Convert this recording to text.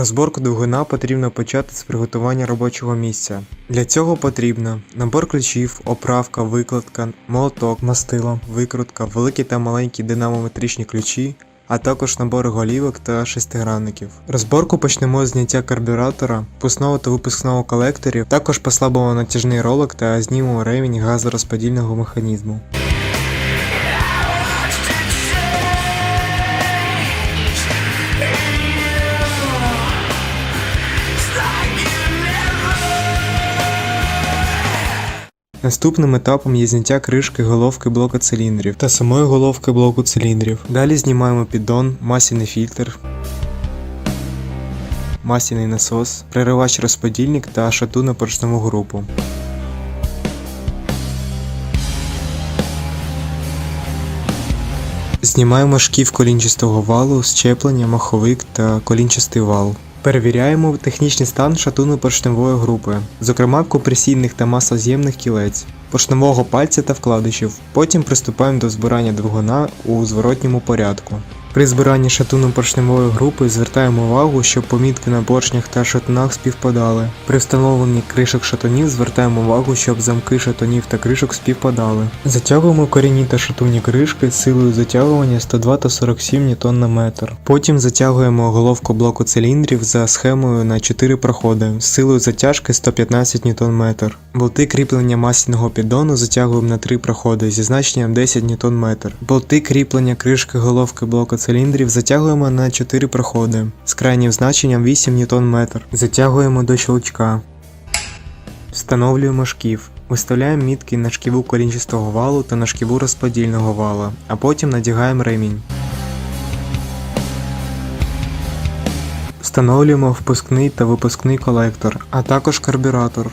Розборку двигуна потрібно почати з приготування робочого місця. Для цього потрібно набор ключів, оправка, викладка, молоток, мастило, викрутка, великі та маленькі динамометричні ключі, а також набори голівок та шестигранників. Розборку почнемо з зняття карбюратора, пусного та випускного колекторів, також послабимо натяжний ролик та знімемо ремінь газорозподільного механізму. Наступним етапом є зняття кришки головки блоку циліндрів та самої головки блоку циліндрів. Далі знімаємо піддон, масляний фільтр, масляний насос, переривач розподільник та шату на поршневу групу. Знімаємо шків колінчастого валу, щеплення, маховик та колінчастий вал. Перевіряємо технічний стан шатуну поршневої групи, зокрема компресійних та масоз'ємних кілець, поршневого пальця та вкладишів. Потім приступаємо до збирання двигуна у зворотньому порядку. При збиранні шатунно-поршневої групи звертаємо увагу, щоб помітки на поршнях та шатунах співпадали. При встановленні кришок шатунів звертаємо увагу, щоб замки шатунів та кришок співпадали. Затягуємо корінні та шатунні кришки з силою затягування 102 та 47 Нм на метр. Потім затягуємо головку блоку циліндрів за схемою на 4 проходи з силою затяжки 115 Нм. Болти кріплення масляного піддону затягуємо на 3 проходи зі значенням 10 Нм. Болти кріплення кришки головки блоку циліндрів затягуємо на 4 проходи з крайнім значенням 8 Нм. Затягуємо до щелчка. Встановлюємо шків. Виставляємо мітки на шківу колінчастого валу та на шківу розподільного вала, а потім надягаємо ремінь. Встановлюємо впускний та випускний колектор, а також карбюратор.